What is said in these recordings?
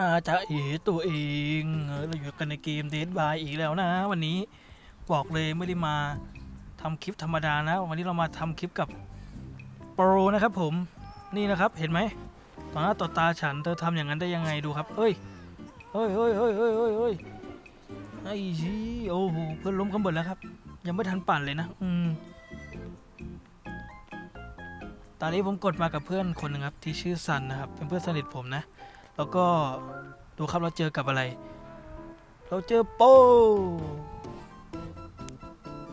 อาจะเอตัวเองเราอยู่กันในเกมเดดบายอีกแล้วนะ วันนี้บอกเลยไม่ได้มาทำคลิปธรรมดานะ วันนี้เรามาทำคลิปกับโปรนะครับผมนี่นะครับเห็นไหมต่อหน้าต่อตาฉันเธอทำอย่างนั้นได้ยังไงดูครับ เอ้ยเฮ้ยเฮ้ยเฮ้ยเฮ้ยเฮ้ยเฮ้ยไอ้ชีโอ้โหเพื่อนล้มกันหมดแล้วครับ ยังไม่ทันปั่นเลยนะ อืมตอนนี้ผมกดมากับเพื่อนคนนึงครับ ที่ชื่อซันนะครับ เป็นเพื่อนสนิทผมนะ แล้วก็ดูครับเราเจอกับอะไร เราเจอโป้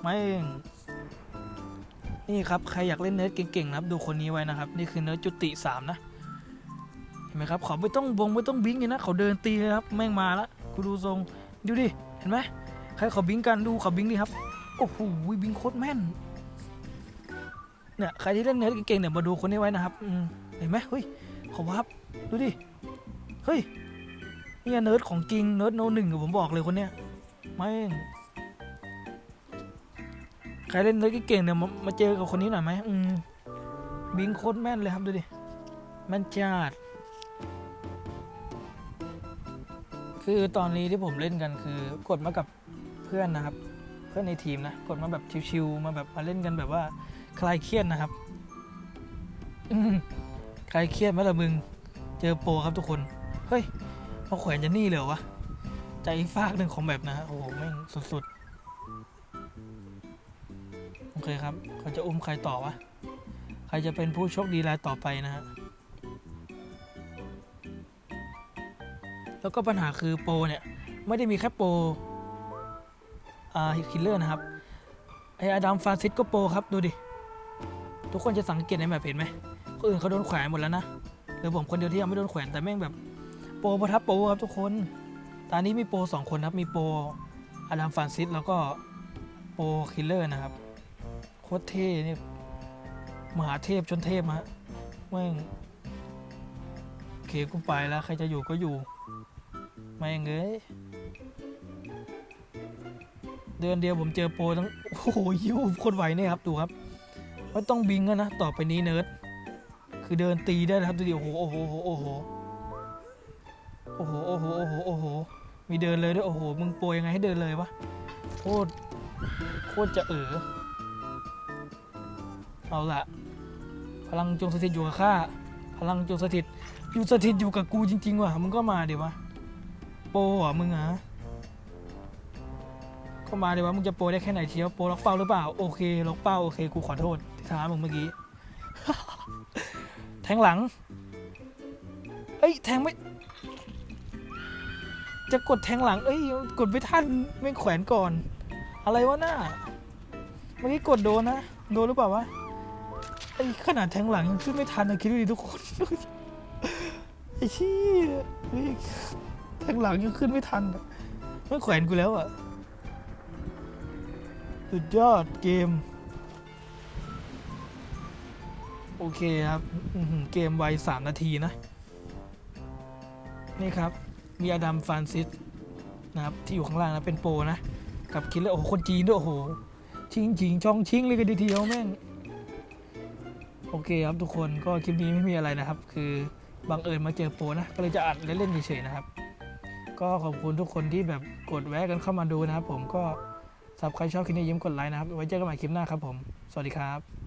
ไม่งนี่ครับ ใครอยากเล่นเนิร์ดเก่งๆนะครับดูคนนี้ไว้นะครับ นี่คือเนิร์ดจุติสามนะ เห็นไหมครับเขาไม่ต้องวงไม่ต้องบิงเลยนะเขาเดินตีเลยครับแม่งมาล้วกูดูทรงดูดิเห็นไหมใครเขาบิงกันดูเขาบิงดิครับโอ้โหบิงโคตรแม่นเนี่ยใครที่เล่นเนิร์ดเก่งๆเนี่ยมาดูคนนี้ไว้นะครับเห็นไหมเฮ้ยเขาวับดูดิ เฮ้ยนี่เนิร์ดของจริงเนิร์ดโนหนึ่งผมบอกเลยคนเนี้ยไม่ใครเล่นเนิร์ดเก่งเนี่ยมามาเจอกับคนนี้หน่อยไหมอืมบิงโคตรแม่นเลยครับดูดิแม่นจัดคือตอนนี้ที่ผมเล่นกันคือกดมากับเพื่อนนะครับ เพื่อนในทีมนะกดมาแบบชิวๆมาแบบมาเล่นกันแบบว่าคลายเครียดนะครับอืมคลายเครียดไหมล่ะมึง เจอโปรครับทุกคน เฮ้ยมาแขวนจะนี่เลยวะ ใจฟากหนึ่งของแบบนะฮะโอ้โหแม่งสุดๆ โอเคครับ เขาจะอุ้มใครต่อวะ ใครจะเป็นผู้โชคดีรายต่อไปนะฮะ แล้วก็ปัญหาคือโปรเนี่ย ไม่ได้มีแค่โปรอ่าคิลเลอร์นะครับ ไออดัมฟาซิสก็โปรครับ ดูดิ ทุกคนจะสังเกตในแมปเห็นไหมคนอื่นเขาโดนแขวนหมดแล้วนะหรือผมคนเดียวที่ยังไม่โดนแขวนแต่แม่งแบบ โปรประทับโปรครับทุกคน ตอนนี้มีโปรสองคนครับ มีโปรอาดัมฟานซิสแล้วก็โปรคิลเลอร์นะครับ โคตรเท่เนี่ยมหาเทพชนเทพฮะแม่งเคกูไปแล้ว ใครจะอยู่ก็อยู่แม่งเอ้ยเดือนเดียวผมเจอโปรทั้ง โอ้โหยิวโคนไหวเนี่ยครับ ดูครับ ไม่ต้องบิงแล้วนะ ต่อไปนี้เนิร์ด คือเดินตีได้นะครับดูดิโอ้โหโอ้โหโอ้โห โอ้โห โอ้โห โอ้โห โอ้โห มีเดินเลยด้วย โอ้โห มึงโปรยยังไงให้เดินเลยวะ โคตร โคตรจะเออเอาละพลังจงสถิตอยู่กับข้า พลังจงสถิต อยู่สถิตอยู่กับกูจริง ๆ ว่ะ มึงก็มาเดี๋ยววะ โปรเหรอมึงอะก็มาเดี๋ยววะ มึงจะโปรได้แค่ไหนเชียว โปรล็อกเป้าหรือเปล่า โอเค ล็อกเป้า โอเค กูขอโทษที่ท้ามึงเมื่อกี้ แทงหลัง เอ้ย แทงไม่ จะกดแทงหลัง เอ้ย กดไม่ทันไม่แขวนก่อน อะไรวะหน้าเมื่อกี้กดโดนนะ โดนหรือเปล่าวะไอ้ขนาดแทงหลังยังขึ้นไม่ทันนะคิดดูดิทุกคน ไอ้ชี้แทงหลังยังขึ้นไม่ทันไม่แขวนกูแล้วอะสุดยอดเกม โอเคครับ เกมไวสามนาทีนะ นี่ครับ มีอดัมฟานซิสนะครับที่อยู่ข้างล่างนะเป็นโปรนะ กับคิดเลยโอ้โหคนจีนด้วยโอ้โหชิงชิงช่องชิงเลยกันทีเดียวแม่งโอเคครับทุกคนก็คลิปนี้ไม่มีอะไรนะครับ คือบังเอิญมาเจอโปรนะ ก็เลยจะอัดเล่นๆเฉยๆนะครับ ก็ขอบคุณทุกคนที่แบบกดแวะกันเข้ามาดูนะครับ ผมก็สำหรับใครชอบคลิปนี้ยิ้มกดไลค์นะครับไว้เจอกันใหม่คลิปหน้าครับผม สวัสดีครับ